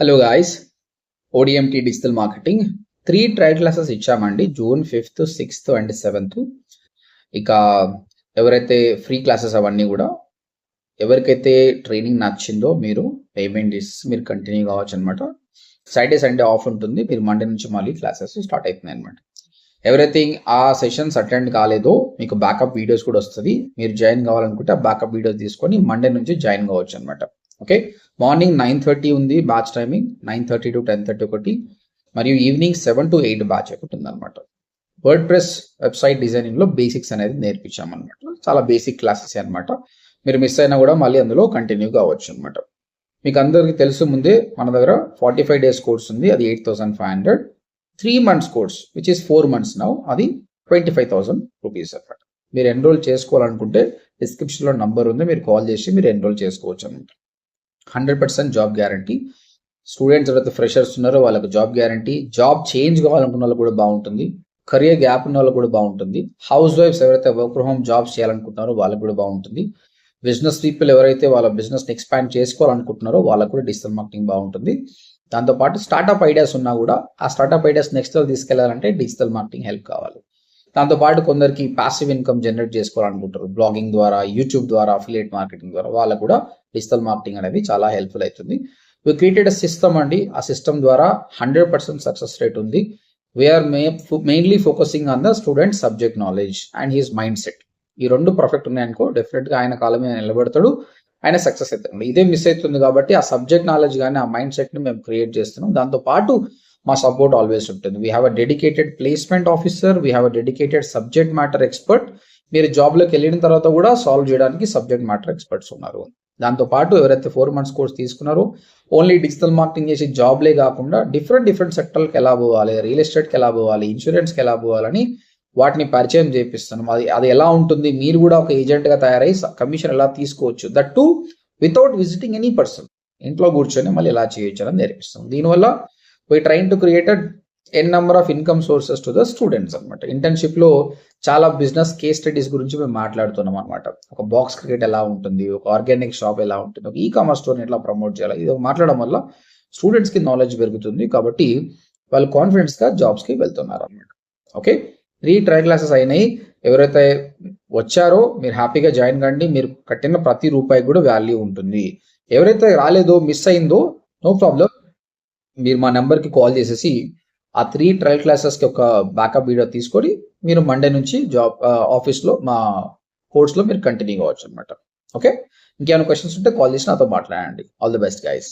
Hello guys ODMT digital marketing three trial classes ఇచ్చామండి. June fifth sixth and seventh ఇక ఎవరైతే free classes అవన్నీ కూడా ఎవరికైతే ట్రైనింగ్ నచ్చిందో మీరు పేమెంట్ చేసి మీరు కంటిన్యూ కావచ్చు అనమాట సాటర్డే సండే ఆఫ్ ఉంటుంది. మీరు మండే నుంచి మళ్ళీ క్లాసెస్ స్టార్ట్ అవుతున్నాయి అనమాట ఎవరైతే ఆ సెషన్స్ అటెండ్ కాలేదో మీకు బ్యాకప్ వీడియోస్ కూడా వస్తుంది. మీరు జాయిన్ కావాలనుకుంటే ఆ బ్యాకప్ వీడియోస్ తీసుకొని మండే నుంచి జాయిన్ కావచ్చు అనమాట ఓకే మార్నింగ్ నైన్ థర్టీ ఉంది batch timing nine thirty to ten thirty ఒకటి. మరియు evening seven to eight batch ఒకటి ఉందన్నమాట. వర్డ్ ప్రెస్ వెబ్సైట్ డిజైనింగ్లో బేసిక్స్ అనేది నేర్పించామన్నమాట. చాలా బేసిక్ క్లాసెస్ అనమాట మీరు మిస్ అయినా కూడా మళ్ళీ అందులో కంటిన్యూ కావచ్చు అనమాట మీకు అందరికీ తెలుసు ముందే మన దగ్గర ఫార్టీ ఫైవ్ డేస్ కోర్స్ ఉంది. అది eight thousand five hundred three months course which is four months now అది ట్వంటీ ఫైవ్ థౌసండ్ రూపీస్ అనమాట మీరు ఎన్రోల్ చేసుకోవాలనుకుంటే డిస్క్రిప్షన్లో నంబర్ ఉంది. మీరు కాల్ చేసి మీరు ఎన్రోల్ చేసుకోవచ్చు అనమాట hundred percent job guarantee. Students ఎవరైతే ఫ్రెషర్స్ ఉన్నారో వాళ్ళకి జాబ్ గ్యారంటీ. జాబ్ చేంజ్ కావాలనుకున్న వాళ్ళు కూడా బాగుంటుంది. కరియర్ గ్యాప్ ఉన్న వాళ్ళు కూడా బాగుంటుంది. హౌస్ వైఫ్స్ ఎవరైతే వర్క్ ఫ్రమ్ హోమ్ జాబ్స్ చేయాలనుకుంటున్నారో వాళ్ళకి కూడా బాగుంటుంది. బిజినెస్ పీపుల్ ఎవరైతే వాళ్ళ బిజినెస్ ఎక్స్పాండ్ చేసుకోవాలనుకుంటున్నారో వాళ్ళకు కూడా డిజిటల్ మార్కెటింగ్ బాగుంటుంది. దాంతోపాటు స్టార్టప్ ఐడియాస్ ఉన్నా కూడా ఆ స్టార్టప్ ఐడియాస్ నెక్స్ట్ లెవెల్ తీసుకెళ్ళాలంటే డిజిటల్ మార్కెటింగ్ హెల్ప్ కావాలి. దాంతోపాటు కొందరికి పాసివ్ ఇన్కమ్ జనరేట్ చేసుకోవాలనుకుంటారు. బ్లాగింగ్ ద్వారా యూట్యూబ్ ద్వారా అఫిలియేట్ మార్కెటింగ్ ద్వారా వాళ్ళకు కూడా డిజిటల్ మార్కెటింగ్ అనేది చాలా హెల్ప్ఫుల్ అవుతుంది. వి క్రియేటెడ్ సిస్టమ్ అండి. ఆ సిస్టమ్ ద్వారా హండ్రెడ్ పర్సెంట్ సక్సెస్ రేట్ ఉంది. We're may mainly focusing on the student subject knowledge and his mindset ఈ రెండు పర్ఫెక్ట్ ఉన్నాయనుకో డెఫినెట్గా ఆయన కాలం మీద నిలబడతాడు. ఆయన సక్సెస్ అవుతాడు. ఇదే మిస్ అవుతుంది కాబట్టి ఆ సబ్జెక్ట్ నాలెడ్జ్ కానీ ఆ మైండ్ సెట్ని మేము క్రియేట్ చేస్తున్నాం. దాంతో పాటు మా సపోర్ట్ ఆల్వేస్ ఉంటుంది. We have a dedicated placement officer we have a dedicated subject matter expert మీరు జాబ్లోకి వెళ్ళిన తర్వాత కూడా సాల్వ్ చేయడానికి సబ్జెక్ట్ మ్యాటర్ ఎక్స్పర్ట్స్ ఉన్నారు. దాంతో పాటు ఎవరైతే ఫోర్ మంత్స్ కోర్స్ తీసుకున్నారో ఓన్లీ డిజిటల్ మార్కెటింగ్ చేసి జాబ్లే కాకుండా డిఫరెంట్ డిఫరెంట్ సెక్టర్కి ఎలా పోవాలి రియల్ ఎస్టేట్కి ఎలా పోవాలి ఇన్సూరెన్స్కి ఎలా పోవాలని వాటిని పరిచయం చేపిస్తున్నాం అది అది ఎలా ఉంటుంది? మీరు కూడా ఒక ఏజెంట్గా తయారై కమిషన్ ఎలా తీసుకోవచ్చు? That too without visiting any person ఇంట్లో కూర్చొని మళ్ళీ ఎలా చేయొచ్చు అని నేర్పిస్తాం దీనివల్ల we train to create N number of income sources to the students అనమాట ఇంటర్న్షిప్లో చాలా బిజినెస్ కేస్ స్టడీస్ గురించి మేము మాట్లాడుతున్నాం అనమాట ఒక బాక్స్ క్రికెట్ ఎలా ఉంటుంది? ఒక ఆర్గానిక్ షాప్ ఎలా ఉంటుంది? ఒక ఈ కామర్స్ స్టోర్ని ఎట్లా ప్రమోట్ చేయాలి? ఇది మాట్లాడడం వల్ల స్టూడెంట్స్కి నాలెడ్జ్ పెరుగుతుంది కాబట్టి వాళ్ళు కాన్ఫిడెన్స్గా జాబ్స్కి వెళ్తున్నారు అనమాట ఓకే త్రీ ట్రై క్లాసెస్ అయినాయి. ఎవరైతే వచ్చారో మీరు హ్యాపీగా జాయిన్ కండి. మీరు కట్టిన ప్రతి రూపాయి కూడా వాల్యూ ఉంటుంది. ఎవరైతే రాలేదో మిస్ అయిందో నో ప్రాబ్లం మీరు మా నెంబర్కి కాల్ చేసేసి ఆ త్రీ ట్రయల్ క్లాసెస్కి ఒక బ్యాకప్ వీడియో తీసుకొని మీరు మండే నుంచి జాబ్ ఆఫీస్లో మా కోర్స్లో మీరు కంటిన్యూ కావచ్చు అనమాట ఓకే ఇంకేమైనా క్వశ్చన్స్ ఉంటే కాల్ చేసి నాతో మాట్లాడండి. All the best guys